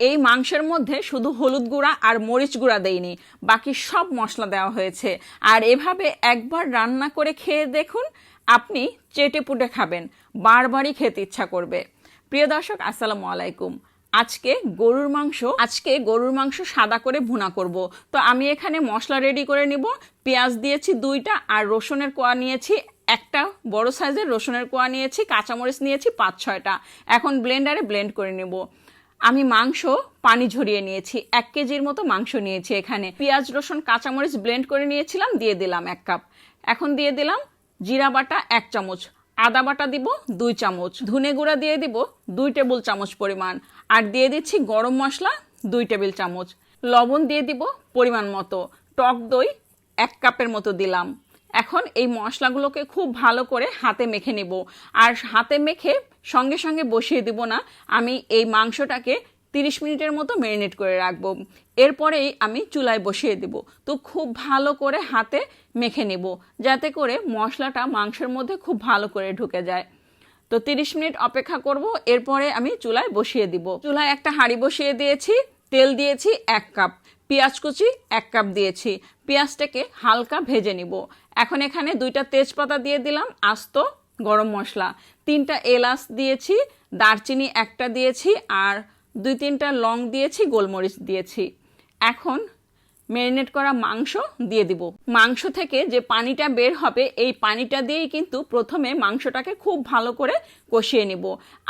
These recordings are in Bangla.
এই মাংসের মধ্যে শুধু হলুদ গুঁড়া আর মরিচ গুঁড়া দেইনি, বাকি সব মশলা দেওয়া হয়েছে। আর এভাবে একবার রান্না করে খেয়ে দেখুন, আপনি চেটে পুটে খাবেন, বারবারই খেতে ইচ্ছা করবে। প্রিয় দর্শক, আসসালামু আলাইকুম। আজকে গরুর মাংস, আজকে গরুর মাংস সাদা করে ভুনা করব। তো আমি এখানে মশলা রেডি করে নিব, পেঁয়াজ দিয়েছি দুইটা আর রসুনের কোয়া নিয়েছি একটা, বড় সাইজের রসুনের কোয়া নিয়েছি, কাঁচামরিচ নিয়েছি পাঁচ ছয়টা। এখন ব্লেন্ডারে ব্লেন্ড করে নেব। আমি মাংস, পানি ঝরিয়ে নিয়েছি। এক কেজির মতো মাংস নিয়েছি এখানে। পেঁয়াজ, রসুন, কাঁচামরিচ ব্লেন্ড করে নিয়েছিলাম, দিয়ে দিলাম এক কাপ এখন দিয়ে দিলাম জিরা বাটা এক চামচ, আদা বাটা দিব দুই চামচ, ধনে গুঁড়া দিয়ে দিব দুই টেবিল চামচ পরিমাণ, আর দিয়ে দিচ্ছি গরম মশলা দুই টেবিল চামচ। লবণ দিয়ে দিব পরিমাণ মতো। টক দই এক কাপের মতো দিলাম। এখন এই মশলাগুলোকে খুব ভালো করে হাতে মেখে নিব। আর হাতে মেখে সঙ্গে সঙ্গে বসিয়ে দিব না। আমি এই মাংসটাকে তিরিশ মিনিটের মতো ম্যারিনেট করে রাখব। এরপরেই আমি চুলায় বসিয়ে দেব। তো খুব ভালো করে হাতে মেখে নেব, যাতে করে মশলাটা মাংসের মধ্যে খুব ভালো করে ঢুকে যায়। তো তিরিশ মিনিট অপেক্ষা করব। এরপরে আমি চুলায় বসিয়ে দিব। চুলায় একটা হাঁড়ি বসিয়ে দিয়েছি। তেল দিয়েছি এক কাপ। পেঁয়াজ কুচি এক কাপ দিয়েছি। পেঁয়াজটাকে হালকা ভেজে নিব। এখন এখানে দুইটা তেজপাতা দিয়ে দিলাম আস্ত গরম মশলা। তিনটা এলাচ দিয়েছি, দারচিনি একটা দিয়েছি আর দুই তিনটা লং দিয়েছি, গোলমরিচ দিয়েছি। এখন ম্যারিনেট করা মাংস দিয়ে দিব। মাংস থেকে যে পানিটা বের হবে, এই পানিটা দিয়েই কিন্তু প্রথমে মাংসটাকে খুব ভালো করে কষিয়ে নিব।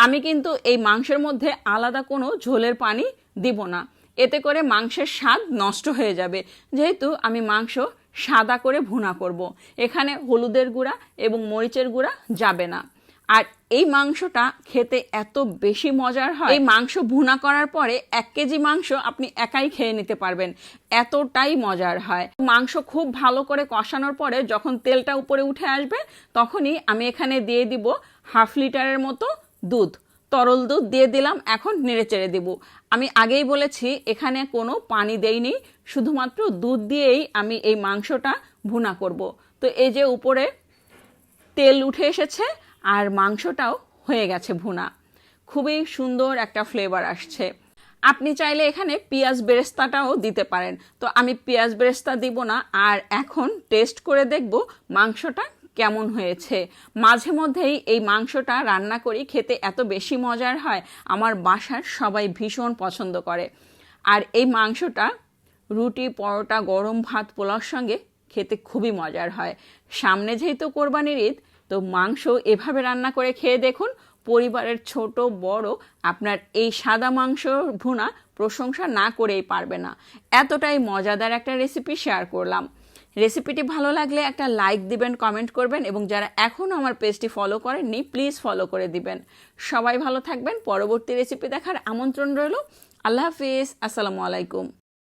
আমি কিন্তু এই মাংসের মধ্যে আলাদা কোনো ঝোলের পানি দিব না। এতে করে মাংসের স্বাদ নষ্ট হয়ে যাবে। যেহেতু আমি মাংস সাদা করে ভুনা করব। এখানে হলুদের গুঁড়া এবং মরিচের গুঁড়া যাবে না। আর এই মাংসটা খেতে এত বেশি মজার হয়। এই মাংস ভুনা করার পরে এক কেজি মাংস আপনি একাই খেয়ে নিতে পারবেন। এতটাই মজার হয়। মাংস খুব ভালো করে কষানোর পরে যখন তেলটা উপরে উঠে আসবে, তখনই আমি এখানে দিয়ে দিব হাফ লিটারের মতো দুধ। তরল দুধ দিয়ে দিলাম, এখন নেড়ে চেড়ে দিব। আমি আগেই বলেছি, এখানে কোনো পানি দেইনি, শুধুমাত্র দুধ দিয়েই আমি এই মাংসটা ভুনা করব। তো এই যে উপরে তেল উঠে এসেছে, আর মাংসটাও হয়ে গেছে ভুনা। খুবই সুন্দর একটা ফ্লেভার আসছে। আপনি চাইলে এখানে পেঁয়াজ বেরেস্তাটাও দিতে পারেন। তো আমি পেঁয়াজ বেরেস্তা দিব না, আর এখন টেস্ট করে দেখব মাংসটা কেমন হয়েছে? মাঝে মধ্যেই এই মাংসটা রান্না করি, খেতে এত বেশি মজার হয়, আমার বাসার সবাই ভীষণ পছন্দ করে। আর এই মাংসটা রুটি, পরোটা, গরম ভাত, পোলাওর সঙ্গে খেতে খুবই মজার হয়। সামনে যেহেতু কোরবানির ঈদ, তো মাংস এভাবে রান্না করে খেয়ে দেখুন, পরিবারের ছোট, বড়, আপনার এই সাদা মাংস ভুনা প্রশংসা না করেই পারবে না। এতটাই মজাদার একটা রেসিপি শেয়ার করলাম। রেসিপিটি ভালো লাগলে একটা লাইক দিবেন, কমেন্ট করবেন এবং যারা এখনও আমার পেজটি ফলো করেননি, প্লিজ ফলো করে দিবেন। সবাই ভালো থাকবেন। পরবর্তী রেসিপি দেখার আমন্ত্রণ রইল। আল্লাহ হাফিজ। আসসালামু আলাইকুম।